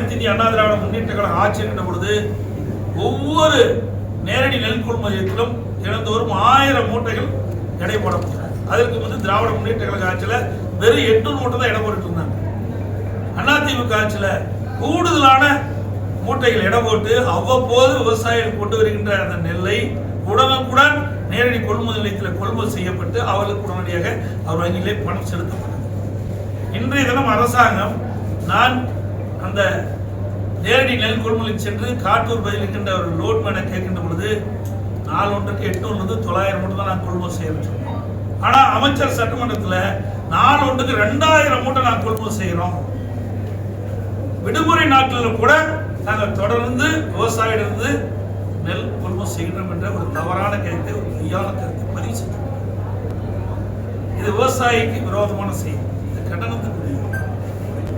அனைத்து இந்திய அண்ணா திராவிட முன்னேற்ற கழக ஆட்சி என்ற பொழுது ஒவ்வொரு நேரடி நெல் கொள்முதலத்திலும் தினந்தோறும் ஆயிரம் மூட்டைகள் எடை போடப்பட்டது அதற்கு வந்து திராவிட முன்னேற்ற கழக ஆட்சியில் வெறும் எட்டு மூட்டை தான் இடம் போட்டுட்டு இருந்தாங்க. அதிமுக ஆட்சியில் கூடுதலான மூட்டைகள் இடம் போட்டு அவ்வப்போது விவசாயிகள் கொண்டு வருகின்ற அந்த நெல்லை உடனுக்குடன் நேரடி கொள்முதல் நிலையத்தில் கொள்முதல் செய்யப்பட்டு அவர்களுக்கு உடனடியாக அவர் வங்கியிலே பணம் செலுத்தப்பட்டது. இன்றைய தினம் அரசாங்கம் நான் அந்த நேரடி நெல் கொள்முதலுக்கு சென்று காட்டூர் பகுதியில் இருக்கின்ற ஒரு லோட் மேனை கேட்கின்ற பொழுது நாலு ஒன்றுக்கு எட்நூறுலேருந்து தொள்ளாயிரம் மூட்டை தான் நான் கொள்முதல் செய்யறேன்னு சொன்னோம் ஆனால் அமைச்சர் சட்டமன்றத்தில் நாலு ஒன்றுக்கு ரெண்டாயிரம் மூட்டை நான் கொள்முதல் செய்கிறோம் விடுமுறை நாட்களில் கூட நாங்கள் தொடர்ந்து விவசாயிலிருந்து நெல் கொள்முதல் செய்கிறோம் என்ற ஒரு தவறான கருத்தை ஒரு பொய்யான கருத்தை பதிவு செய்யணும் இது விவசாயிக்கு விரோதமான செய்தி இது கண்டனத்துக்குரிய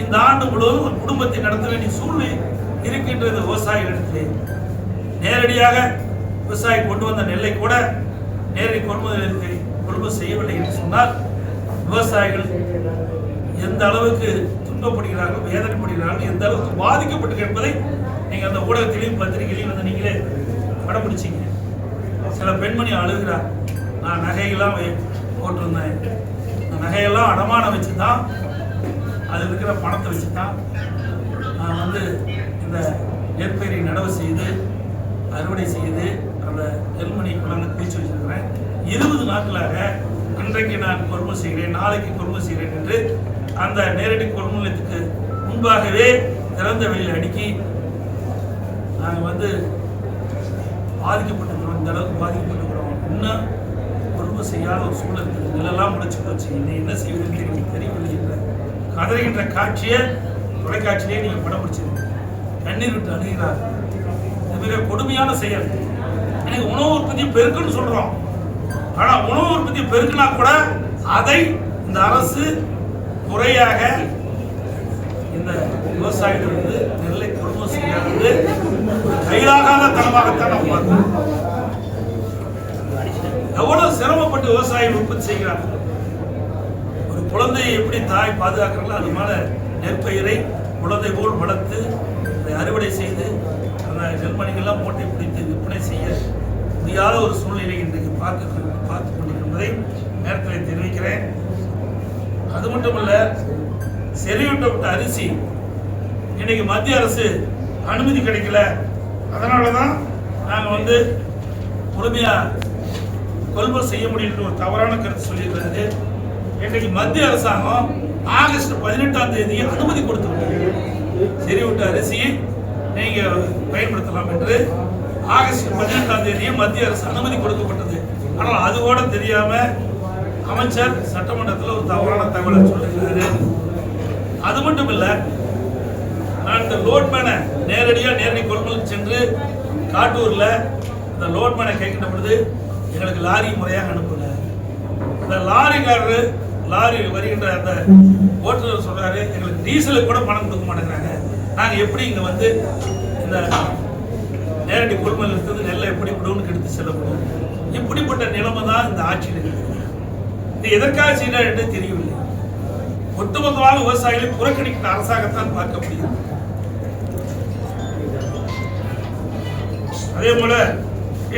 இந்த ஆண்டு முழுவதும் ஒரு குடும்பத்தை நடத்த வேண்டிய சூழ்நிலை இருக்கின்றது விவசாயிகளிடத்திலே நேரடியாக விவசாயி கொண்டு வந்த நெல்லை கூட நேரடி கொள்முதலுக்கு கொள்முதல் செய்யவில்லை என்று சொன்னால் விவசாயிகள் எந்த அளவுக்கு துன்பப்படுகிறார்கள் வேதனைப்படுகிறார்கள் எந்த அளவுக்கு பாதிக்கப்பட்டு என்பதை நீங்க அந்த ஊடகத்திலையும் பத்திரிகையிலையும் வந்து நீங்களே படம் சில பெண்மணி அழுகிறார் நான் நகையெல்லாம் வை- போட்டிருந்தேன். அந்த நகையெல்லாம் அடமானம் வச்சு தான் அதில் இருக்கிற பணத்தை வச்சு தான் நான் வந்து இந்த நெற்பயிரை நடவு செய்து அறுவடை செய்து அந்த நெல்மணி குழந்தை குளிச்சு வச்சிருக்கிறேன். இருபது நாட்களாக இன்றைக்கு நான் கொள்முதல் செய்கிறேன் நாளைக்கு கொள்முதல் செய்கிறேன் என்று அந்த நேரடி கொள்முதலத்துக்கு முன்பாகவே திறந்த வெளியில் அடுக்கி நாங்கள் வந்து பாதிக்கப்பட்டிருக்கிறோம். இந்த அளவுக்கு பாதிக்கப்பட்டிருக்கிறோம். இன்னும் கொள்முதல் செய்யாத ஒரு சூழல் இருக்குது. நிலெல்லாம் முடிச்சு போச்சு இன்னும் என்ன செய்வதுன்னு எங்களுக்கு தெரியவில்லை. கதறுகின்ற காட்சியை தொலைக்காட்சியிலே நீங்கள் படம் பிடிச்சிருக்கீங்க கண்ணீர் விட்டு அணுகிறார் இது மிக கொடுமையான செயல். எனக்கு உணவு உற்பத்தி பெருக்குன்னு சொல்கிறோம் ஆனால் உணவு உற்பத்தி பெருக்குனா கூட அதை இந்த அரசு முறையாக இந்த விவசாயிகளிருந்து நெல்லை குடும்பம் செய்யாதது கைதாகாத தனமாகத்தான் நம்ம எவ்வளவு சிரமப்பட்டு விவசாயிகள் உற்பத்தி செய்கிறாங்க குழந்தையை எப்படி தாய் பாதுகாக்கிறாங்களோ அது மேலே நெற்பயிரை குழந்தை போல் வளர்த்து அதை அறுவடை செய்து அந்த நெல்மணிகள்லாம் மூட்டை பிடித்து விற்பனை செய்ய முடியாத ஒரு சூழ்நிலை இன்றைக்கு பார்க்க பார்த்து கொண்டிருப்பதை நேரத்தில் தெரிவிக்கிறேன். அது மட்டுமல்ல செறிவூட்டப்பட்ட அரிசி இன்னைக்கு மத்திய அரசு அனுமதி கிடைக்கல. அதனால தான் நாங்கள் வந்து முழுமையாக கொள்முதல் செய்ய முடியும் ஒரு தவறான கருத்து சொல்லியிருக்கிறது. இன்றைக்கு மத்திய அரசாங்கம் ஆகஸ்ட் பதினெட்டாம் தேதி அனுமதி கொடுத்துருக்காங்க. விட்ட அரிசியை நீங்க பயன்படுத்தலாம் என்று ஆகஸ்ட் பதினெட்டாம் தேதி மத்திய அரசு அனுமதி கொடுக்கப்பட்டது. ஆனால் அது கூட தெரியாம அமைச்சர் சட்டமன்றத்தில் ஒரு தவறான தகவலை சொல்லியிருக்காரு. அது மட்டும் இல்லை நான் இந்த லோட்மேனை நேரடியாக நேரடி கொள்முதல் சென்று காட்டூரில் இந்த லோட்மேனை கேட்கின்ற பொழுது எங்களுக்கு லாரி முறையாக அனுப்பல. இந்த லாரிக்காரரு லாரி வருகின்ற அந்த ஓட்டுநர் சொல்றாரு எங்களுக்கு டீசலுக்கு கூட பணம் கொடுக்க மாட்டேங்கிறாங்க. நாங்க எப்படி இங்க வந்து இந்த நேரடி கொள்முதல் இருக்கிறது நெல்லை எப்படி விடுவோம்னு எடுத்து செல்ல முடியும் இப்படிப்பட்ட நிலைமை தான் இந்த ஆட்சியில் இருக்குது. இது எதற்காக செய்யறார் என்று தெரியவில்லை. ஒட்டுமொத்தமாக விவசாயிகளை புறக்கணிக்கிற அரசாங்கத்தான் பார்க்க முடியும் அதே போல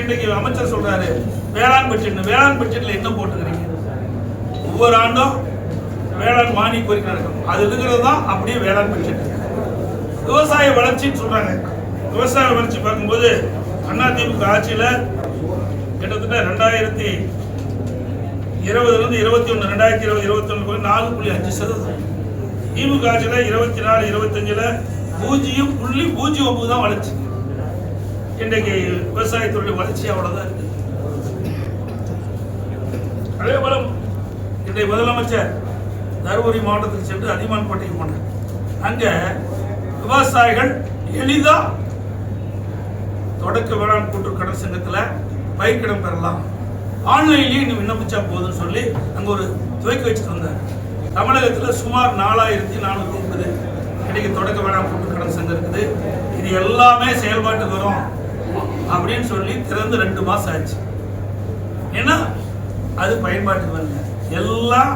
இன்றைக்கு அமைச்சர் சொல்றாரு வேளாண் பட்ஜெட் வேளாண் பட்ஜெட்ல என்ன போட்டுக்கிறீங்க? ஒவ்வொரு ஆண்டும் வேளாண் மானிய கோரிக்கை நடக்கும். அது இருக்கிறது தான் அப்படியே வேளாண் பட்ஜெட். விவசாய வளர்ச்சின்னு சொல்றாங்க. விவசாய வளர்ச்சி பார்க்கும்போது அதிமுக ஆட்சியில கிட்டத்தட்ட ரெண்டாயிரத்தி இருபதுல இருந்து இருபத்தி ஒன்று ரெண்டாயிரத்தி இருபது இருபத்தி ஒன்று நாலு புள்ளி அஞ்சு சதவீதம். திமுக ஆட்சியில இருபத்தி நாலு இருபத்தஞ்சில் பூஜ்ஜியம் புள்ளி பூஜ்ஜியம் ஒம்பது தான் வளர்ச்சி. இன்றைக்கு விவசாயத்துடைய வளர்ச்சி அவ்வளவுதான் இருக்குது அதே போல இன்றைய முதலமைச்சர் தருமபுரி மாவட்டத்தில் சென்று அதிமான்பேட்டைக்கு போனார். அங்கே விவசாயிகள் எளிதாக தொடக்க வேளாண் கூட்டுறவு கடன் சங்கத்தில் பயிர்க்கடன் பெறலாம். ஆன்லைன்லேயே நீ விண்ணப்பிச்சா போதும்னு சொல்லி அங்கே ஒரு துவக்கி வச்சுட்டு வந்தார். தமிழகத்தில் சுமார் நாலாயிரத்தி நானூத்தி இருக்குது இன்னைக்கு தொடக்க வேளாண் கூட்டுறவு கடன் சங்கம் இருக்குது. இது எல்லாமே செயல்பாட்டுக்கு வரும் அப்படின்னு சொல்லி திறந்து ரெண்டு மாதம் ஆச்சு. ஏன்னா அது பயன்பாட்டுக்கு வரல. எல்லாம்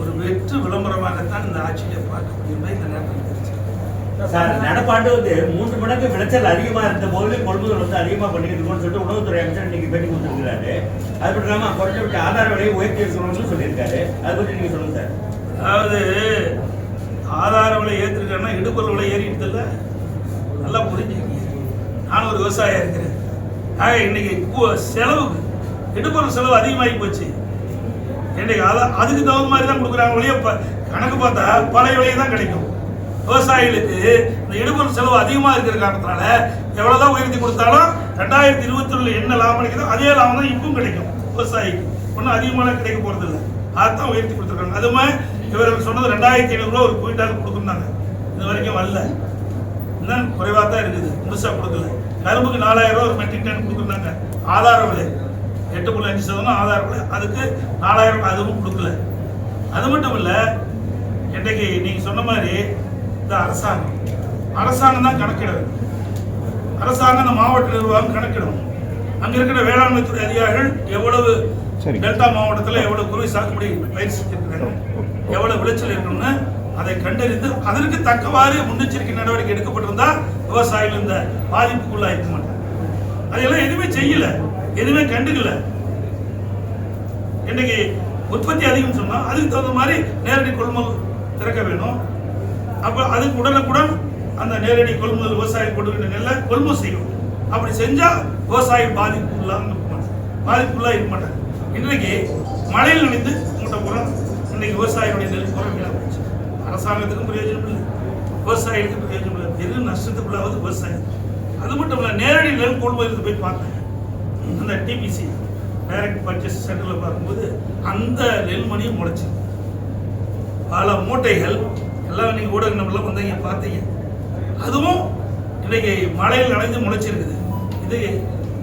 ஒரு வெற்று விளம்பரமாகத்தான் இந்த ஆட்சியை பார்க்க முடியும் இந்த நேரத்தில் சார் நடப்பாண்டு வந்து மூன்று மடங்கு விளைச்சல் அதிகமா இருந்த போது கொள்முதல் வந்து அதிகமா பண்ணிட்டு இருக்கோம்னு சொல்லிட்டு உணவுத்துறை அமைச்சர் இன்னைக்கு பேட்டி கொடுத்துருக்காரு அது மட்டும் இல்லாம குறைஞ்சபட்ச ஆதார விலையை உயர்த்தி இருக்கணும்னு சொல்லியிருக்காரு. அதை பற்றி நீங்க சொல்லுங்க சார். அதாவது ஆதார விலை ஏற்றிருக்கேன்னா இடுபொருள் விலை இல்ல நல்லா புரிஞ்சுக்கங்க. நானும் ஒரு விவசாயியா இருக்கிறேன். ஆக இன்னைக்கு செலவுக்கு இடுபொருள் செலவு அதிகமாகி போச்சு. இன்னைக்கு அதை அதுக்கு தகுந்த மாதிரி தான் கொடுக்குறாங்க ஒழிய ப- கணக்கு பார்த்தா பழைய விலையை தான் கிடைக்கும். விவசாயிகளுக்கு இந்த இடுபொருள் செலவு அதிகமாக இருக்கிற காரணத்தினால எவ்வளோதான் உயர்த்தி கொடுத்தாலும் ரெண்டாயிரத்தி இருபத்தி என்ன லாபம் கிடைக்குதோ அதே லாபம் தான் இப்பவும் கிடைக்கும் விவசாயிக்கு. ஒன்றும் அதிகமான கிடைக்க போகிறது இல்லை. அதான் உயர்த்தி கொடுத்துருக்காங்க. அதுவுமே இவர்கள் சொன்னது ரெண்டாயிரத்தி ஐநூறுரூவா ஒரு குவிண்டால் கொடுக்குறாங்க இது வரைக்கும் வரல. இன்னும் குறைவாக தான் இருக்குது. முழுசாக கொடுக்கல. கரும்புக்கு நாலாயிரம் ரூபா ஒரு மெட்ரிக் டன் கொடுக்குறாங்க ஆதார விலை. எட்டு புள்ளி அஞ்சு சதவீதம் ஆதார விலை அதுக்கு நாலாயிரம் அதுவும் கொடுக்கல. அது மட்டும் இல்லை இன்றைக்கு நீங்க சொன்ன மாதிரி இந்த அரசாங்கம் அரசாங்கம் தான் கணக்கிட வேண்டும் அரசாங்கம் இந்த மாவட்ட நிர்வாகம் கணக்கிடும். அங்க இருக்கிற வேளாண்மை துறை அதிகாரிகள் எவ்வளவு. டெல்டா மாவட்டத்தில் எவ்வளவு குறுவை சாகுபடி செஞ்சிருக்காங்க எவ்வளவு விளைச்சல் இருக்கணும்னு அதை கண்டறிந்து அதற்கு தக்கவாறு முன்னெச்சரிக்கை நடவடிக்கை எடுக்கப்பட்டிருந்தா விவசாயிகள் இந்த பாதிப்புக்குள்ளாயிருக்க மாட்டாங்க. அதெல்லாம் எதுவுமே செய்யல. எதுவுமே கண்டுக்கல. இன்னைக்கு உற்பத்தி அதிகம் சொன்னா அதுக்கு தகுந்த மாதிரி நேரடி கொள்முதல் திறக்க வேணும். அப்ப அதுக்கு உடனுக்குடன் அந்த நேரடி கொள்முதல் விவசாயி கொடுக்கிற நெல்லை கொள்முதல் செய்யும் அப்படி செஞ்சா விவசாயி பாதிப்புள்ளாக இருக்க மாட்டாங்க பாதிப்புள்ளா இருக்க மாட்டாங்க இன்றைக்கு மழையில் நினைந்து மூட்டை புறம் இன்னைக்கு விவசாயிகளுடைய நெல் புறம் அரசாங்கத்துக்கும் பிரயோஜனம் இல்லை. விவசாயிகளுக்கும் பிரயோஜனம் இல்லை. பெரும் நஷ்டத்துக்குள்ளாவது விவசாயம். அது மட்டும் இல்லை நேரடி நெல் கொள்முதலுக்கு போய் பார்த்தேன். அந்த டிபிசி டைரக்ட் பர்ச்சேஸ் சென்டரில் பார்க்கும்போது அந்த நெல்மணியும் முளைச்சு. பல மூட்டைகள் எல்லாம் நீங்கள் ஊடக நம்மளாம் வந்தீங்க பார்த்தீங்க. அதுவும் இன்னைக்கு மழையில் நனைஞ்சு முளைச்சிருக்குது. இது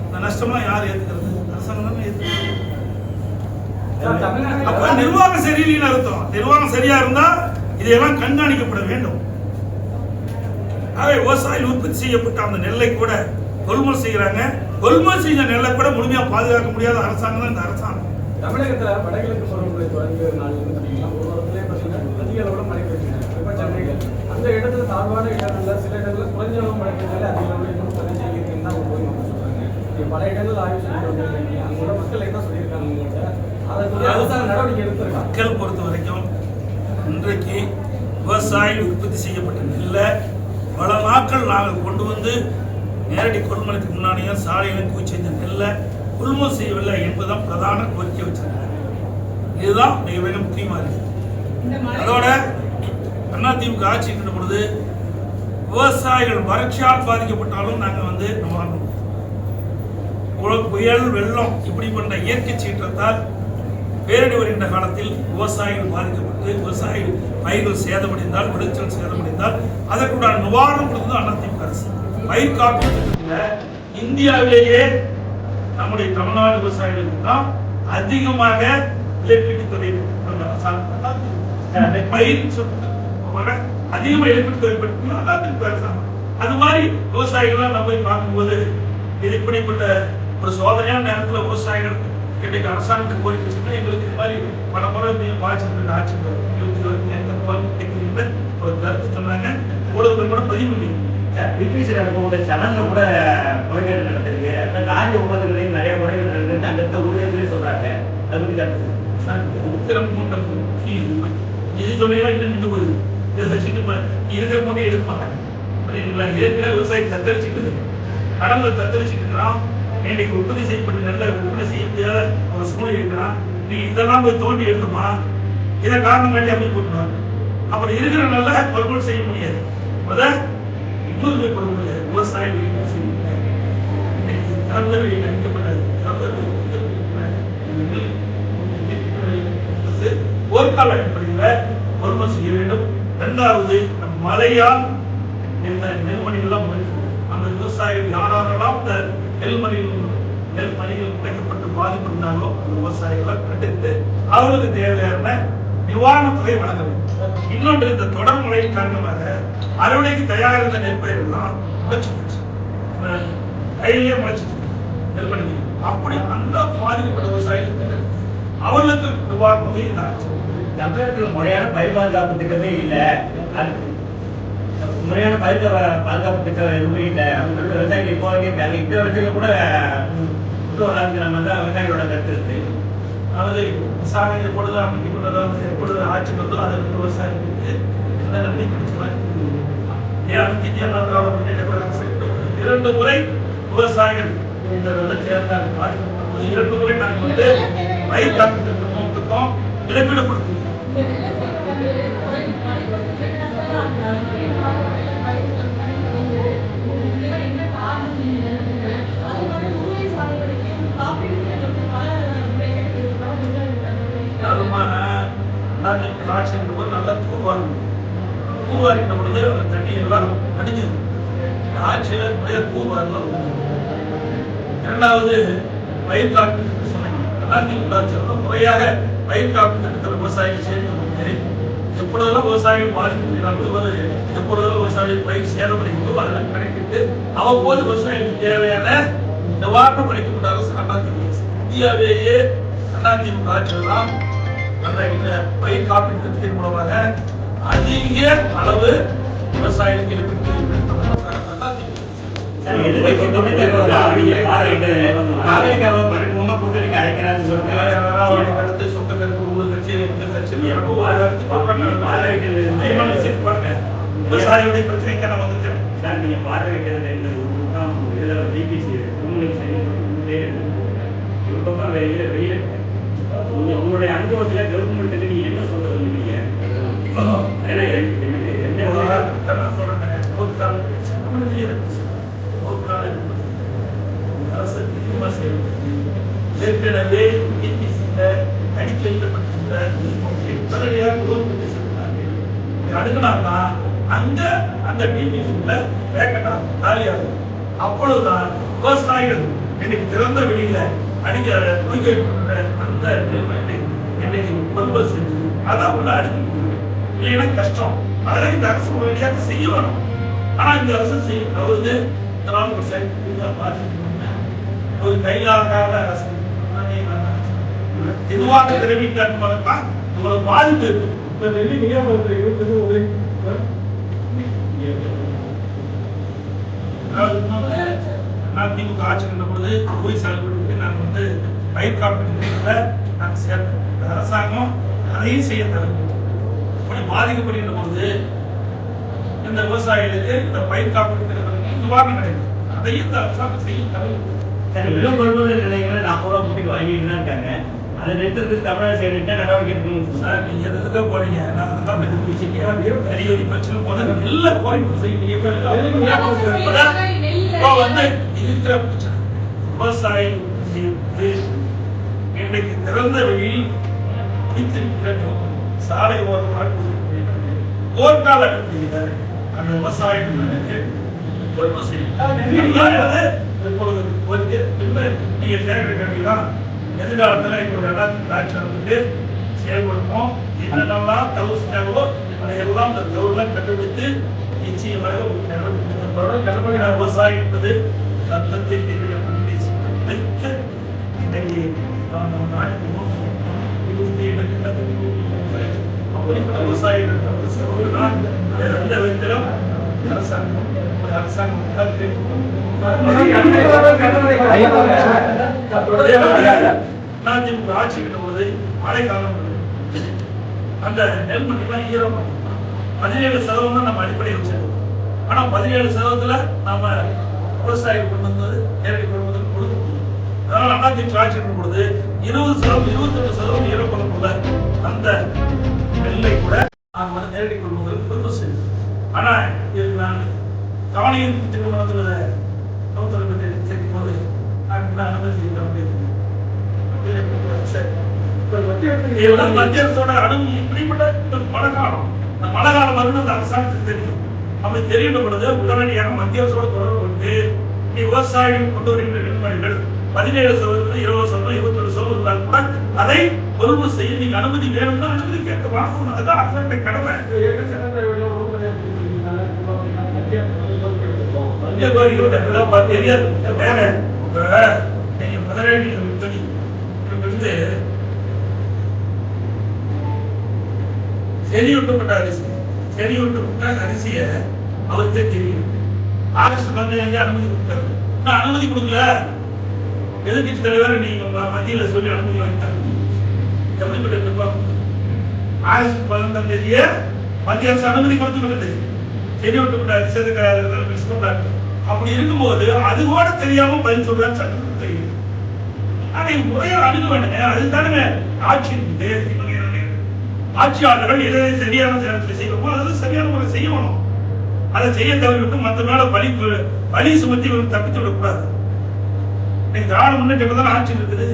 இந்த நஷ்டம்லாம் யார் ஏற்றுக்கிறது அரசாங்கம் தானே ஏற்றுக்கிறது அப்ப நிர்வாகம் சரியில்லைன்னு அர்த்தம். நிர்வாகம் சரியா இருந்தா இதையெல்லாம் கண்காணிக்கப்பட வேண்டும். ஆகவே விவசாயிகள் உற்பத்தி செய்யப்பட்ட அந்த நெல்லை கூட கொள்முதல் செய்யறாங்க. கொள்முதல் செஞ்ச நெல்லை கூட முழுமையா பாதுகாக்க முடியாத அரசாங்கம் தான் இந்த அரசாங்கம். தமிழகத்துல வடகிழக்கு பருவமழை தொடங்கிய நாள் வந்து பாத்தீங்கன்னா ஒரு வாரத்திலே பாத்தீங்கன்னா அதிக அளவுல மழை பெய்யுது இப்ப சென்னையில் அந்த இடத்துல தாழ்வான இடங்கள்ல சில இடங்கள்ல குறைஞ்ச அளவு மழை பெய்தாலே அதிக அளவுல இன்னும் பதினஞ்சு இருக்குன்னு தான் ஒரு மக்கள் சொல்றாங்க. நீங்க பல இடங்கள் ஆய்வு செஞ்சு வந்திருக்கீங்க. அங்க உள்ள மக்கள் என்ன சொல்லியிருக்காங்க உங்கள்கிட்ட அதற்கு அரசாங்க நடவடிக்கை எடுத்திருக்காங்க மக்கள் பொறுத்த வரைக்கும் இன்றைக்கு விவசாயிகள் உற்பத்தி செய்யப்பட்ட நெல்லை பல நாட்கள் நாங்கள் கொண்டு வந்து நேரடி கொள்முதலுக்கு முன்னாடியும் சாலையில தூக்கி செஞ்ச நெல்லை கொள்முதல் செய்யவில்லை என்பதுதான் பிரதான கோரிக்கை வச்சிருக்காங்க. இதுதான் மிக மிக முக்கியமா இருக்கு. அதோட அதிமுக ஆட்சி இருக்கின்ற பொழுது விவசாயிகள் வறட்சியால் பாதிக்கப்பட்டாலும் நாங்கள் வந்து புல- புயல் வெள்ளம் இப்படி போன்ற இயற்கை சீற்றத்தால் பேரடி வருகின்ற காலத்தில் விவசாயிகள் பாதிக்கப்பட்டு விவசாயிகள் பயிர்கள் சேதமடைந்தால் விளைச்சல் சேதமடைந்தால் அதற்குண்டான நிவாரணம் கொடுத்தது அதிமுக பயிர் காப்பீட்டு இந்தியாவிலேயே நம்முடைய தமிழ்நாடு விவசாயிகளுக்கு தான் அதிகமாக இழப்பீட்டு தொகை அரசாங்கம். பயிர் அதிகமாக அதிகமா இழப்பீட்டு தொகை பெற்றது அரசாங்கம் அது மாதிரி விவசாயிகள் நம்ம போய் பார்க்கும்போது இது இப்படிப்பட்ட ஒரு சோதனையான நேரத்துல விவசாயிகள் இன்றைக்கு அரசாங்கத்துக்கு கோரிக்கை வச்சுன்னா எங்களுக்கு இது மாதிரி பல முறை வாட்சிட்டு ஆட்சி இருபத்தி இருபத்தி ஒரு கருத்து சொன்னாங்க. ஊடகங்கள் கூட பதிவு பண்ணி பிபிசி நடக்கக்கூடிய சடங்கு கூட முறைகேடு நடந்திருக்கு. அந்த காரிய உபதிகளையும் நிறைய முறைகள் நடந்திருக்கு. அந்த ஊழியர்களே சொல்றாங்க. அது பத்தி கருத்து உத்திரம் மூன்றம் இது சொன்னீங்கன்னா இன்னும் நின்று போகுது. இதை வச்சுட்டு இருக்கிற போதே எடுப்பாங்க. புரியுதுங்களா? இருக்கிற விவசாயி தத்தரிச்சுட்டு கடல்ல தத்தரிச்சுட்டு இருக்கிறான். இன்னைக்கு உற்பத்தி செய்யப்பட்டு நல்ல உற்பத்தி செய்ய முடியாத ஒரு சூழ்நிலை இருக்கிறான் நீ இதெல்லாம் போய் தோண்டி எடுக்கணுமா இதை காரணம் காட்டி அப்படி அப்புறம் இருக்கிற நல்ல கொள்முதல் செய்ய முடியாது. அத இன்னொரு போட முடியாது விவசாயிகள் இன்னும் செய்ய இன்னைக்கு தமிழர் அளிக்கப்படாது. தமிழர் போர்க்கால அடிப்படையில் பொறுமை செய்ய வேண்டும். இரண்டாவது நம் மலையால் இந்த நெல்மணிகள்லாம் அந்த விவசாயிகள் யாரெல்லாம் இந்த நெல்மணிகள் நெல்மணியில் நெல் மணிகள் குறைக்கப்பட்டு பாதிப்பு இருந்தாலோ அந்த விவசாயிகளை கண்டித்து அவர்களுக்கு தேவையான நிவாரணத் தொகை வழங்க வேண்டும். இன்னொன்று இந்த தொடர் மழையின் காரணமாக அறுவடைக்கு தயாராக இருந்த நெற்பயிரெல்லாம் முளைச்சு போச்சு கையிலேயே முளைச்சிச்சு நெல்மணி அப்படி அந்த பாதிக்கப்பட்ட விவசாயிகளுக்கு அவர்களுக்கு நிவாரண தொகை இதாச்சு தமிழகத்தில் முறையான பயிர் பாதுகாப்பு திட்டமே இல்ல. முறையான பயிர் பாதுகாப்பு திட்டம் எதுவுமே இல்ல. விவசாயிகள் இப்போ வரைக்கும். இந்த வருஷத்துல கூட தான் விவசாயிகளோட கருத்து இருக்கு. அதாவது விவசாயம் எப்பொழுது கொண்டதாக எப்பொழுது ஆட்சி வந்தோ அதற்கு விவசாயிகளுக்கு இரண்டு முறை விவசாயிகள் இந்த இரண்டு முறை நாங்கள் வந்து பயிர் காப்பீட்டு திட்டத்துக்கும் இழப்பீடு கொடுத்தோம். எல்லாம் ஆட்சியில் நிறைய தூர்வாரலாம் இரண்டாவது பயிர் காப்பீடு சொன்னீங்க அதிமுக ஆட்சியில் முறையாக பயிர் காப்பீடு திட்டத்தில் விவசாயிகள் சேர்ந்து எப்பொழுதெல்லாம் விவசாயிகள் பாதிக்கப்படுகிறார்களோ எப்பொழுதெல்லாம் விவசாயிகள் பயிர் சேதமடைகிறதோ அதெல்லாம் கணக்கிட்டு அவ்வப்போது விவசாயிகளுக்கு தேவையான நிவாரணம் அளிக்கப்பட்ட அரசு அதிமுக இந்தியாவிலேயே அதிமுக ஆட்சியில் தான் அந்த இந்த பயிர் காப்பீட்டு திட்டத்தின் மூலமாக அதிக அளவு விவசாயிகளுக்கு விவசாயிகளுடைய பிரச்சனைக்கு நான் வந்துட்டேன் சார் நீங்க பார்வையிட்டதுல இந்த இதுல சரி ஒரு பக்கம் வெயில் நீங்க உங்களுடைய அனுபவத்துல கவர்மெண்ட்டுக்கு நீங்க என்ன சொல்ல ஏன்னா ஏற்கனவே EPC-ல வைக்கப்பட்டிருந்த உடனடியாக அங்க அந்த காலியாகும் அப்பொழுதுதான் விவசாயிகள் இன்னைக்கு திறந்த வெளியில அடிக்க தூக்கி அந்த நிலைமையை இன்னைக்கு செஞ்சு அதான் உள்ள அடுக்கி இல்லைன்னா கஷ்டம். அதெல்லாம் இந்த அரசு வழியாக செய்ய வேணும் ஆனா இந்த அரசு செய்ய தவறுது இதெல்லாம் சைடு பார்த்து ஒரு கையாகாத அரசு இதுவாக தெரிவிக்காத உங்களுக்கு பாதிப்பு இருக்கும் நெல்லி அதிமுக ஆட்சி இருந்த பொழுது போய் சாகுபடிக்கு நான் வந்து பயிர் காப்பீட்டு நான் அரசாங்கம் அதையும் செய்ய தவிர இப்படி பாதிக்கப்படுகின்ற பொழுது இந்த விவசாயிகளுக்கு இந்த பயிர் திட்டத்துக்கு நிவாரணம் கிடைக்கும். அதையும் இந்த அரசாங்கம் செய்ய தரல சார், இன்னும் கொள்முதல் நிலையங்களை நாற்பது ரூபா முட்டைக்கு வாங்கிட்டு தான் இருக்காங்க. அதை நிறுத்துறதுக்கு சைடு என்ன நடவடிக்கை சார், நீங்க எதுக்கு போறீங்க? நான் அதான். பெரிய பிரச்சனை? போது எல்லா கோரிக்கை இப்ப வந்து இருக்கிற. விவசாயிகளுக்கு இன்றைக்கு திறந்த வைத்திருக்கிற சாலை ஓரமாக போர்க்கால அடிப்படையில் அந்த விவசாயிகளுக்கு கொள்முதல் செய்யும். நீங்க கேட்கிற கேள்விதான் எதிர்காலத்துல இப்ப ஆட்சி நடந்துட்டு செயல்படுமோ என்னென்னலாம் தவறு செஞ்சாங்களோ அதையெல்லாம் இந்த தவறுலாம் கண்டுபிடித்து நிச்சயமாக. கடமையான விவசாயி என்பது தெரிய வைத்து இன்னைக்கு நாம் அதிமுக ஆட்சி பொழுது மழை காலம் அந்த நெல் மணிலாம் ஈரம் பதினேழு சதவீதம் தான் நம்ம அடிப்படை வச்சிருக்கோம் ஆனா பதினேழு சதவீதத்துல நாம விவசாயிகள் கொண்டு வந்தது நேரடி கொள்முதல் கொடுக்க முடியும் அதனால அதிமுக ஆட்சி இருக்கும் இருபது சதவீதம் இருபத்தெட்டு சதவீதம் ஈரப்பதற்குள்ள அந்த நெல்லை கூட நாம் வந்து நேரடி கொள்முதல் கொடுக்க செய்யும் ஆனா இது நான் கவனியின் திருமணத்துல நூத்தரை பற்றி கேட்கும் போது நான் அனுமதி அப்படின்னு சரி. இதெல்லாம் மத்திய அரசோட அணுகு இப்படிப்பட்ட மழை காலம். இந்த மழை காலம் வரும்னு அந்த அரசாங்கத்துக்கு தெரியும். அப்படி தெரியும் பொழுது உடனடியாக மத்திய அரசோட தொடர்பு கொண்டு விவசாயிகள் கொண்டு வருகின்ற பதினேழு சதவீதம் இருபது சதவீதம் இருபத்தொரு சதவீதம் இருந்தால் கூட அதை கொள்முதல் செய்ய நீங்க அனுமதி வேணும்னா அனுமதி கேட்க வாங்கணும் அதுதான் அரசாங்க கடமை. இங்க பாரு, இவர்ட்ட இதெல்லாம் பார்த்து தெரியாது. வேற, செறியூட்டப்பட்ட அரிசி செறியூட்டப்பட்ட அரிசிய அவருக்கு தெரியும் ஆகஸ்ட் பதினேழு அனுமதி கொடுத்தாரு நான் அனுமதி கொடுக்கல. எதிர்கட்சி தலைவர் நீங்க மத்தியில் மத்தியில சொல்லி அனுமதி வாங்கிட்டாங்க. எப்படிப்பட்ட நிர்வாகம். ஆகஸ்ட் பதினொன்றாம் தேதியே மத்திய அரசு அனுமதி கொடுத்து விட்டது செறியூட்டப்பட்ட விட்டு அதுக்கு மிஸ் பண்றாங்க. அப்படி இருக்கும்போது அது கூட தெரியாம பதில் சொல்றாரு சட்டம் தெரியும் ஆனா முறையை அணுக வேண்டுங்க. அதுதானே ஆட்சி ஆட்சியாளர்கள் எதை சரியான நேரத்தில் செய்யணுமோ அதை சரியான முறை செய்யணும். அதை செய்ய தவறிவிட்டு மற்ற மேல பழி பழி சுமத்தி தப்பித்து விடக்கூடாது. இன்னைக்கு திராவிட முன்னேற்ற தான் ஆட்சி இருக்குது.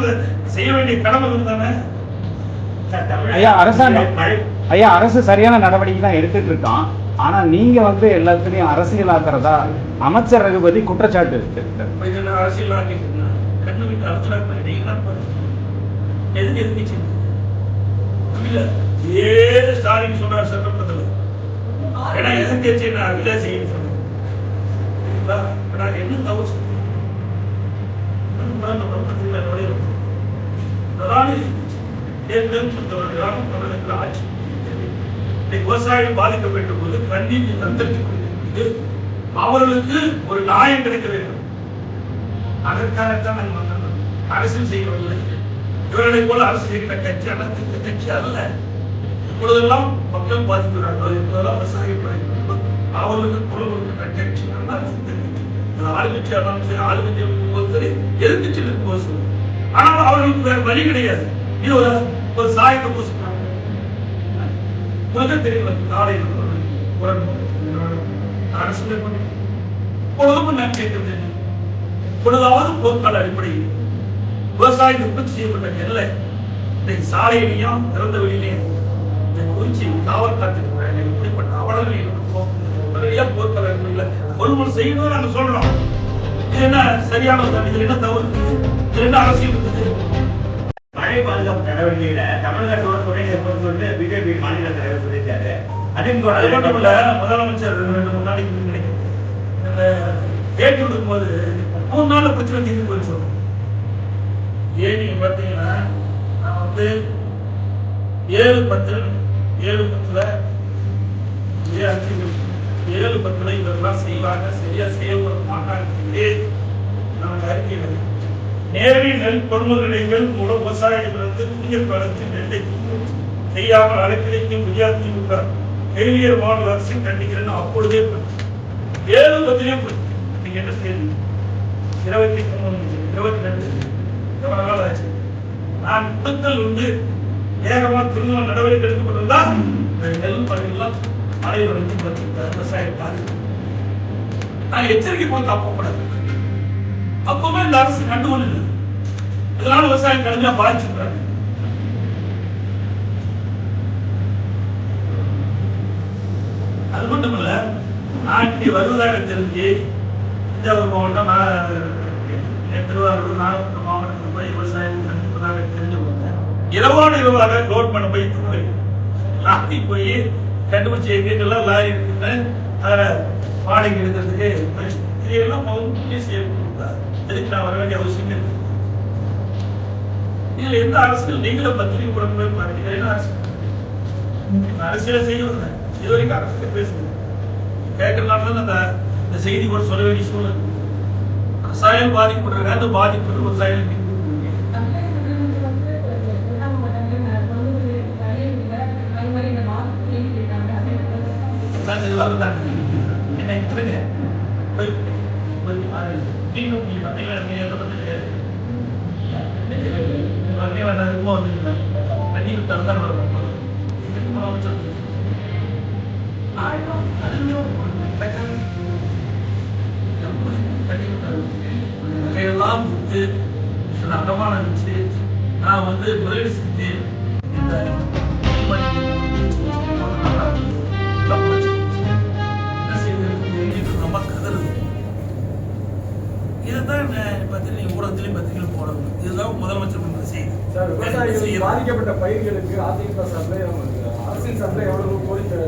அதை செய்ய வேண்டிய கடமை தானே? சார், தமிழ்நாடு ஐயா அரசாங்கம். ஐயா அரசு சரியான நடவடிக்கை தான் எடுத்துட்டு இருக்கான். ஆனா நீங்க வந்து எல்லாத்துலயும் அரசியலாக்குறதா? அமைச்சர் ரகுபதி குற்றச்சாட்டு இருக்கு அரசியல் ஆக்கிட்டு கண்ணு விட்டு அரசியல் ஸ்டாலின் சொன்னார் சட்டமன்றத்தில். ஏன்னா எதிர்கட்சி நான் அகில செய்ய சொன்னேன் என்ன தவறு செஞ்சோம்? நம்ம பத்திரிகை நுழையிறோம். அதானே தேர்தல் தொடர்கிறாங்க தொடர்கிற ஆட்சி இன்னைக்கு விவசாயம் பாதிக்கப்பட்ட போது கண்ணீர் தத்தெடுத்துக் கொண்டிருக்கிறது அவர்களுக்கு ஒரு நியாயம் கிடைக்க வேண்டும் அதற்காகத்தான் நாங்கள் வந்திருந்தோம் அரசியல் செய்யவில்லை இவர்களை போல அரசு செய்கிற கட்சி அனைத்து கட்சி அல்ல இப்பொழுதெல்லாம் மக்கள் பாதிக்கிறார்கள் இப்பொழுதெல்லாம் விவசாயம் பாதிக்கிறார்கள் அவர்களுக்கு குரல் கொடுக்கிற கட்சி அல்ல அரசு கட்சி அது ஆளுங்கட்சி ஆனாலும் சரி ஆளுங்கட்சி இருக்கும்போது சரி எதிர்கட்சியில் இருக்கும்போது சரி ஆனால் அவர்களுக்கு வேற வழி கிடையாது. இது ஒரு ஒரு சாயத்தை பூசுறாங்க முதல் தெரியல நாளையில் அரசு பொழுதும் நான் கேட்கிறது பொழுதாவது போக்கால அடிப்படையில் விவசாயம் உற்பத்தி செய்யப்பட்ட நெல்லை இன்றைக்கு சாலையிலையும் திறந்த வெளியிலையும் இந்த குறிச்சி காவல் காத்துக்கிறாங்க இப்படிப்பட்ட இருக்கும் உடனடியா போர்க்கால அடிப்படையில் கொள்முதல் செய்யணும் நாங்க சொல்றோம். என்ன சரியானது இதுல என்ன தவறு இருக்குது? என்ன அரசியல் இருக்குது. மழை பாதுகாப்பு நடவடிக்கையில தமிழகத்தோட துணை நிற்பது சொல்லிட்டு பிஜேபி மாநில தலைவர் சொல்லியிருக்காரு. அது முதலமைச்சர் ரெண்டு மூணு நாளைக்கு பேட்டி கொடுக்கும்போது மூணு நாள்ல பிரச்சனை தீர்ந்து போய் சொல்றோம் ஏன் நீங்க பாத்தீங்கன்னா நான் வந்து ஏழு பத்து ஏழு பத்துல அறிக்கைகள் ஏழு பத்துல இதெல்லாம் செய்வாங்க சரியா செய்யப்பட மாட்டாங்க. நான் அறிக்கையில் நேரடி நெல் கொள்முதல் நிலையங்கள் மூலம் விவசாயிகளிடமிருந்து புதிய காலத்தில் நெல்லை செய்யாமல் அழைப்பிலைக்கும் விஜயதிமுக எளியர் மாநில அரசு கண்டிக்கிறேன்னு அப்பொழுதே ஏழு பத்திலே நீங்க என்ன செய்யுது இருபத்தி மூணு இருபத்தி ரெண்டு. எவ்வளவு நாள் ஆச்சு? நான் குடுக்கல் உண்டு. வேகமா திருமண நடவடிக்கை எடுக்கப்பட்டிருந்தா இந்த நெல் பணிகள்லாம் மழை வரைக்கும் விவசாயம் பாதிக்கும் நான் எச்சரிக்கை போய் தப்பக்கூடாது அப்பவுமே இந்த அரசு கண்டு கண்டுகொள்ளல இதனால விவசாயம் கடுமையா பாதிச்சிருக்காங்க அது மட்டும் இல்ல நான் இப்படி வருவதாக தெரிஞ்சு தஞ்சாவூர் மாவட்டம் நான் திருவாரூர் நாகப்பட்டினம் மாவட்டத்தில் போய் விவசாயம் கண்டிப்பதாக தெரிஞ்சு கொடுத்தேன் இரவோடு இரவாக கவர்மெண்ட் பண்ண போய் போய் ராத்திரி போய் கண்டுபிடிச்சி எங்கெங்கெல்லாம் லாரி இருக்குன்னு அதில் வாடகை எடுக்கிறதுக்கு இதையெல்லாம் முக்கிய செய்ய கொடுத்தார் எதுக்கு நான் வர வேண்டிய அவசியம் இருக்கு இதுல எந்த அரசியல் நீங்களும் பத்திரிகை உடம்பு பாருங்க என்ன அரசியல் அரசியலை செய்ய வந்தேன் இது வரைக்கும் அரசியல் பேசுங்க. கேட்கறதுனால தான் அந்த இந்த செய்தி கூட சொல்ல வேண்டிய சூழல். விவசாயம் பாதிக்கப்படுறாங்க அந்த பாதிப்பு விவசாயம் தான் தான் என்ன இப்படிங்க போய் நீங்களும் நீங்க எதை வேண்டாம் வந்து தண்ணி விட்டாலும் தான் வரும் எல்லாம் விட்டு சில அடமானம் இருந்துச்சு நான் வந்து முதலீடு செஞ்சு இந்த நான் பத்திரிகை ஊடகத்திலையும் பத்திரிகையில் போடணும். இதுதான் முதலமைச்சர் பண்ணுற செய்தி? பாதிக்கப்பட்ட பயிர்களுக்கு அதிமுக சார்பில் அரசின் சார்பில் எவ்வளவு கோடி கோரிக்கை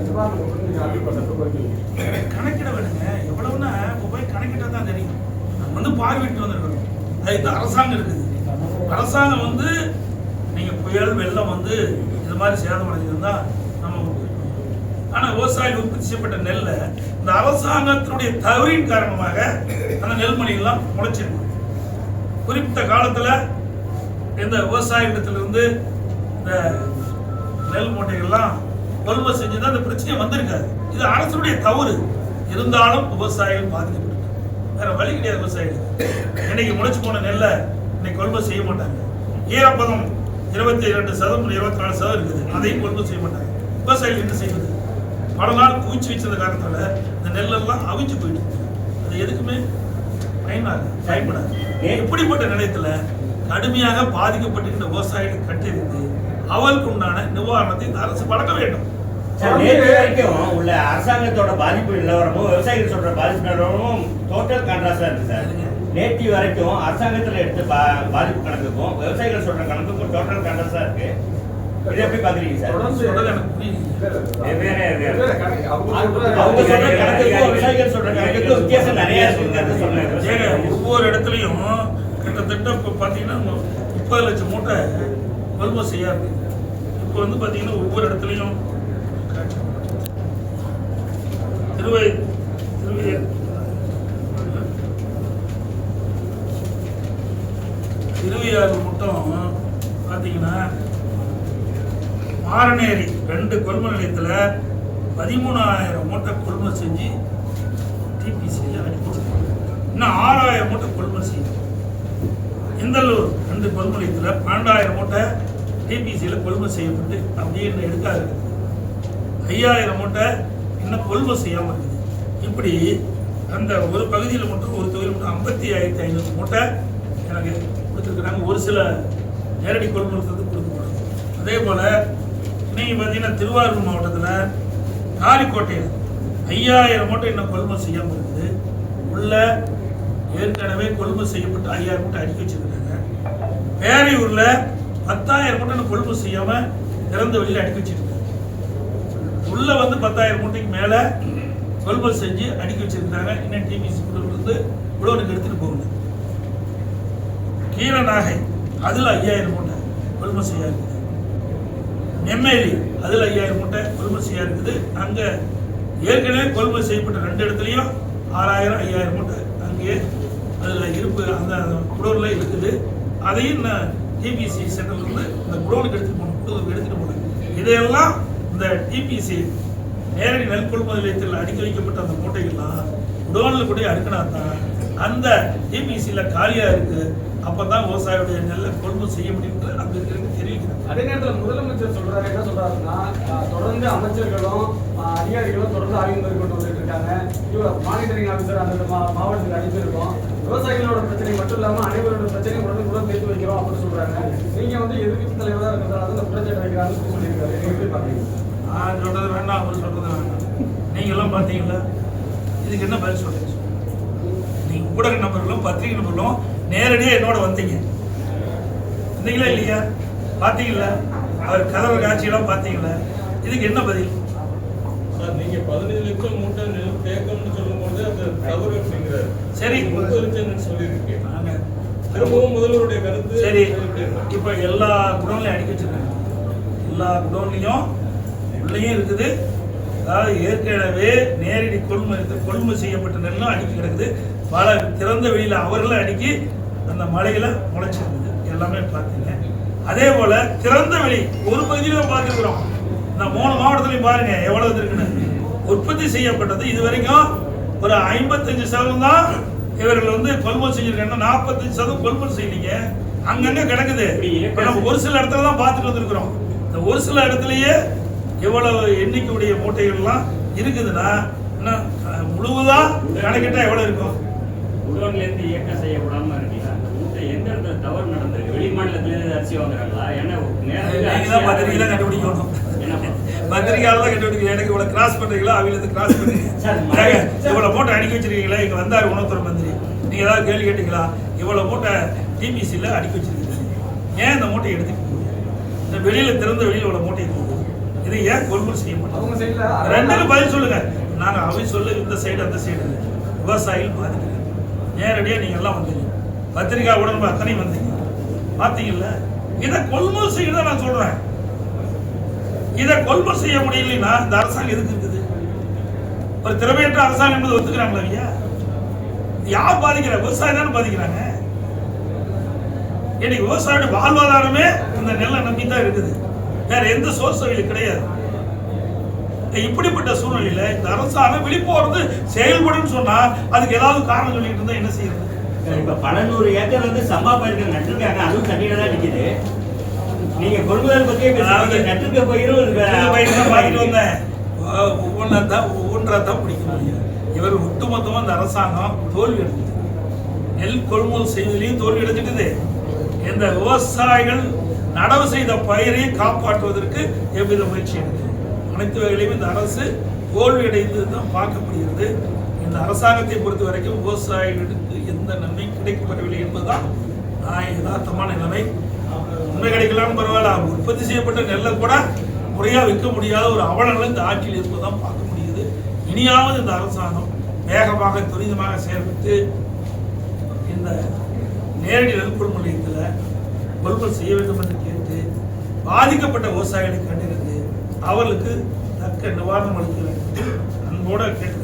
கணக்கிட வேணுங்க. எவ்வளவுன்னா போய் கணக்கிட்டா தான் தெரியும். நம்ம வந்து பார்வையிட்டு வந்திருக்கணும். அதுக்கு அரசாங்கம் இருக்குது. அரசாங்கம் வந்து நீங்க புயல் வெள்ளம் வந்து இது மாதிரி சேதம் அடைஞ்சிருந்தா நம்ம ஆனா விவசாயிகள் உற்பத்தி செய்யப்பட்ட நெல்லை இந்த அரசாங்கத்தினுடைய தவறின் காரணமாக அந்த நெல்மணிகள்லாம் முளைச்சிருக்கு. குறிப்பிட்ட காலத்தில் இந்த விவசாயிடத்திலிருந்து இந்த நெல் மூட்டைகள்லாம் கொள்முதல் செஞ்சு தான் இந்த பிரச்சனை வந்திருக்காது. இது அரசுடைய தவறு. இருந்தாலும் விவசாயிகள் பாதிக்கப்பட்டு வேற வழி கிடையாது விவசாயிகள் இன்னைக்கு முளைச்சு போன நெல்லை இன்னைக்கு கொள்முதல் செய்ய மாட்டாங்க. ஈரப்பதம் இருபத்தி இரண்டு சதம் இருபத்தி நாலு சதம் இருக்குது. அதையும் கொள்முதல் செய்ய மாட்டாங்க. விவசாயிகள் என்ன செய்வது? பல நாள் குவிச்சு வச்சது காரணத்தால இந்த நெல்லெல்லாம் அவிச்சு போயிட்டு அது எதுக்குமே பயனாக பயன்படாது இப்படிப்பட்ட நிலையத்துல கடுமையாக பாதிக்கப்பட்டிருக்கிற விவசாயிகளை கட்டிருந்து அவருக்கு உண்டான நிவாரணத்தை இந்த அரசு வழங்க வேண்டும். வரைக்கும் உள்ள அரசாங்கத்தோட பாதிப்பு நிலவரமும் விவசாயிகள் சொல்ற பாதிப்பு நிலவரமும் டோட்டல் கான்ட்ராஸ்டா இருக்கு சார். நேற்று வரைக்கும் அரசாங்கத்துல எடுத்த பாதிப்பு கணக்குக்கும் விவசாயிகள் சொல்ற கணக்குக்கும் டோட்டல் கான்ட்ராஸ்டா இருக்கு. இதை எப்படி பாக்குறீங்க சார் தொடர்ந்து சொல்றது எனக்கு புரியுது வெவ்வேறு வெவ்வேறு. வெவ்வேறு கணக்கு. அவங்க சொல்ற கணக்குக்கும் விவசாயிகள் சொல்ற கணக்குக்கும் வித்தியாசம் நிறைய இருக்குங்கிறது ஒவ்வொரு இடத்துலையும் கிட்டத்தட்ட இப்போ பார்த்தீங்கன்னா முப்பது லட்சம் மூட்டை கொள்முதல் செய்யா இருக்கு இப்போ வந்து பார்த்தீங்கன்னா ஒவ்வொரு இடத்துலையும் திருவை திருவை திருவையாறு மட்டும் பார்த்தீங்கன்னா மாரநேரி ரெண்டு கொள்முதல் நிலையத்தில் பதிமூணாயிரம் மூட்டை கொள்முதல் செஞ்சு டிபிசியில் அனுப்பிச்சிருக்காங்க இன்னும் ஆறாயிரம் மூட்டை கொள்முதல் செய்யணும். இந்தல்லூர் ரெண்டு கொள்முதலத்தில் பன்னெண்டாயிரம் மூட்டை டிபிசியில் கொள்முதல் செய்யப்பட்டு அப்படியே இன்னும் எடுக்காது. ஐயாயிரம் மூட்டை இன்னும் கொள்முதல் செய்யாமல் இருக்குது. இப்படி அந்த ஒரு பகுதியில் மட்டும் ஒரு தொகுதியில் மட்டும் ஐம்பத்தி ஆயிரத்தி ஐநூறு மூட்டை எனக்கு கொடுத்துருக்குறாங்க. ஒரு சில நேரடி கொள்முதல் கொடுக்கப்படும் அதே போல் இன்னைக்கு பார்த்தீங்கன்னா திருவாரூர் மாவட்டத்தில் காலிக்கோட்டையில் ஐயாயிரம் மூட்டை இன்னும் கொள்முதல் செய்யாமல் இருக்குது. உள்ள ஏற்கனவே கொள்முதல் செய்யப்பட்டு ஐயாயிரம் மூட்டை அடுக்கி வச்சுருக்காங்க. பேரையூரில் பத்தாயிரம் மூட்டை இன்னும் கொள்முதல் செய்யாமல் திறந்த வெளியில் அடுக்கி வச்சிருக்காங்க. உள்ளே வந்து பத்தாயிரம் மூட்டைக்கு மேலே கொள்முதல் செஞ்சு அடுக்கி வச்சிருக்காங்க இன்னும் டிபிசி வந்து உழவனுக்கு எடுத்துகிட்டு போகணும் கீழநாகை அதில் ஐயாயிரம் மூட்டை கொள்முதல் செய்யாது இருக்குது நெம்மேலி ஐயாயிரம் மூட்டை கொள்முதல் செய்ய இருக்குது. அங்கே ஏற்கனவே கொள்முதல் செய்யப்பட்ட ரெண்டு இடத்துலையும் ஆறாயிரம் ஐயாயிரம் மூட்டை அங்கேயே அதில் இருப்பு அந்த குடோனில் இருக்குது. அதையும் டிபிசி சென்டர்ல இருந்து இந்த குடோனுக்கு எடுத்துட்டு போனோம் எடுத்துகிட்டு போனேன் போகணும். இதையெல்லாம் இந்த டிபிசி நேரடி நெல் கொள்முதல் நிலையத்தில் அடுக்கி வைக்கப்பட்ட அந்த மூட்டைகள்லாம் குடோனில் கூட அடுக்கினா தான் அந்த டிபிசியில் காலியாக இருக்கு அப்போ தான் விவசாயியுடைய நெல்லை கொள்முதல் செய்ய முடியும்னு அங்கே இருக்கிறவங்க தெரிவிக்கிறாங்க. அதே நேரத்தில் முதலமைச்சர் சொல்றாரு என்ன சொல்றாருன்னா ஆஹ், தொடர்ந்து அமைச்சர்களும் அதிகாரிகளும் தொடர்ந்து ஆய்வு மேற்கொண்டு வந்துட்டு இருக்காங்க. இவர் மானிட்டரிங் ஆஃபீஸர் அந்த மா- மாவட்டத்துக்கு அனுப்பியிருக்கோம் விவசாயிகளோட பிரச்சனை மட்டும் இல்லாம அனைவரோட பிரச்சனையும் உடனே கூட பேசி வைக்கிறோம் அப்படின்னு சொல்றாங்க. நீங்க வந்து எதிர்க்கட்சி தலைவராக இருக்கிறதால இந்த குற்றச்சாட்டு வைக்கிறாங்கன்னு சொல்லியிருக்காரு. நீங்க எப்படி பாக்குறீங்க? நான் சொல்றது வேண்டாம் அவர் சொல்றது வேண்டாம் நீங்கெல்லாம் பார்த்தீங்களா இதுக்கு என்ன பதில் சொல்றீங்க? நீங்க ஊடக நபர்களும் பத்திரிகை நபர்களும் நேரடியாக என்னோட வந்தீங்க. வந்தீங்களா இல்லையா? பார்த்தீங்களா? அவர் கதவு காட்சியெல்லாம் பார்த்தீங்களா? இதுக்கு என்ன பதில்? சார் நீங்க பதினஞ்சு லட்சம் மூட்டை நெல் தேக்கம்னு சொல்லும்போது அது தவறு அப்படிங்கிறாரு. சரி. முப்பது லட்சம் சொல்லியிருக்கேன். நாங்க திரும்பவும் முதல்வருடைய கருத்து சரி? இப்போ எல்லா குடோன்லையும் அடிக்க வச்சிருக்காங்க. எல்லா குடோன்லையும் உள்ளேயும் இருக்குது. அதாவது ஏற்கனவே நேரடி கொள்முதல் கொள்முதல் செய்யப்பட்ட நெல்லும் அடுக்கி கிடக்குது. பல திறந்த வெளியில அவர்களும் அடுக்கி அந்த மலையில முளைச்சிருக்குது. எல்லாமே பார்த்தீங்க. அதே போல திறந்த வெளி ஒரு பகுதியில பார்த்துருக்குறோம். இந்த மூணு மாவட்டத்திலையும் பாருங்க எவ்வளவு இருக்குன்னு உற்பத்தி செய்யப்பட்டது இது வரைக்கும் ஒரு ஐம்பத்தஞ்சு சதவீதம் தான் இவர்கள் வந்து கொள்முதல் செஞ்சிருக்காங்க. நாற்பத்தஞ்சு சதவீதம் கொள்முதல் செய்யலீங்க. அங்கங்க கிடக்குது. இப்ப நம்ம ஒரு சில இடத்துல தான் பார்த்துட்டு வந்திருக்கிறோம். இந்த ஒரு சில இடத்துலயே எவ்வளவு எண்ணிக்கையுடைய மூட்டைகள்லாம் இருக்குதுன்னா அஹ், முழுவதா கணக்கிட்டா எவ்வளவு இருக்கும்? குடோன்ல இருந்து இயக்கம் செய்யப்படாம இந்த எந்த இடத்துல தவறு நடந்திருக்கு? வெளி மாநிலத்துல இருந்து அரிசி வாங்குறாங்களா? ஏன்னா நேரத்துக்கு நீங்க தான் பத்திரிகை தான் கண்டுபிடிக்கணும் என்ன பத்திரிகையால தான் கண்டுபிடிக்கணும் எனக்கு இவ்வளவு கிராஸ் பண்றீங்களா? அவங்களுக்கு கிராஸ் ஏங்க, இவ்வளவு மூட்டை அடிக்க வச்சிருக்கீங்களா? இங்க வந்தாரு உணவுத்துறை மந்திரி. நீங்க ஏதாவது கேள்வி கேட்டீங்களா? இவ்வளவு மூட்டை டிபிசியில் அடுக்கி வச்சிருக்கீங்க. ஏன் இந்த மூட்டையை போகுது இந்த வெளியில திறந்த வெளியில இவ்வளவு மூட்டை போகுது இது ஏன் கொள்முதல் செய்ய சைடுல ரெண்டுக்கு பதில் சொல்லுங்க. நாங்க அவை சொல்லு இந்த சைடு அந்த சைடு. விவசாயிகள் பாதிக்கிறாங்க நேரடியா நீங்க எல்லாம் வந்தீங்க. பத்திரிகா உடன்பு அத்தனை வந்தீங்க. பாத்தீங்கல்ல? இதை கொள்முதல் செய்யறத நான் சொல்றேன். இதை கொள்முதல் செய்ய முடியலைன்னா இந்த அரசாங்கம் எதுக்கு இருக்குது? ஒரு திறமையற்ற அரசாங்கம் என்பது ஒத்துக்கிறாங்களா ஐயா யார் பாதிக்கிற? விவசாயம் தானே பாதிக்கிறாங்க. இன்னைக்கு விவசாயியோட வாழ்வாதாரமே இந்த நெல்லை நம்பி தான் இருக்குது. வேற எந்த சோர்ஸ் வழியில் கிடையாது. இப்படிப்பட்ட சூழ்நிலையில இந்த அரசாங்கம் விழிப்போறது செயல்படும் சொன்னா அதுக்கு ஏதாவது காரணம் சொல்லிட்டு இருந்தா என்ன செய்யறது? இப்ப பல நூறு ஏக்கர் வந்து சம்பா பயிர்கள் நட்டிருக்காங்க. அதுவும் தண்ணியில தான் நிக்குது. நீங்க கொள்முதல் பத்தியே நட்டிருக்க பயிரும் வாங்கிட்டு வந்தேன். ஒவ்வொன்றா தான் ஒவ்வொன்றா தான் பிடிக்க முடியும் இவர் ஒட்டுமொத்தமா இந்த அரசாங்கம் தோல்வி அடைஞ்சது நெல் கொள்முதல் செய்வதிலையும் தோல்வி அடைஞ்சிட்டது இந்த விவசாயிகள் நடவு செய்த பயிரை காப்பாற்றுவதற்கு எவ்வித முயற்சி எடுக்குது அனைத்து வகையிலையும் இந்த அரசு தோல்வியடைந்தது தான் பார்க்கப்படுகிறது. இந்த அரசாங்கத்தை பொறுத்த வரைக்கும் விவசாயிகளுக்கு எந்த நன்மை கிடைக்கப்படவில்லை என்பதுதான் நான் யதார்த்தமான நிலைமை. உண்மை கிடைக்கலாம்னு பரவாயில்ல உற்பத்தி செய்யப்பட்ட நெல்லை கூட முறையாக விற்க முடியாத ஒரு அவலங்கள் இந்த ஆட்சியில் இருப்பதான் பார்க்க முடியுது இனியாவது இந்த அரசாங்கம் வேகமாக துரிதமாக செயல்பட்டு இந்த நேரடி நெல் கொள்முதல் கொள்முதல் செய்ய வேண்டும் என்று பாதிக்கப்பட்ட விவசாயிகளை கண்டிருந்து அவர்களுக்கு தக்க நிவாரணம் அளிக்க வேண்டும் அன்போடு கேட்டு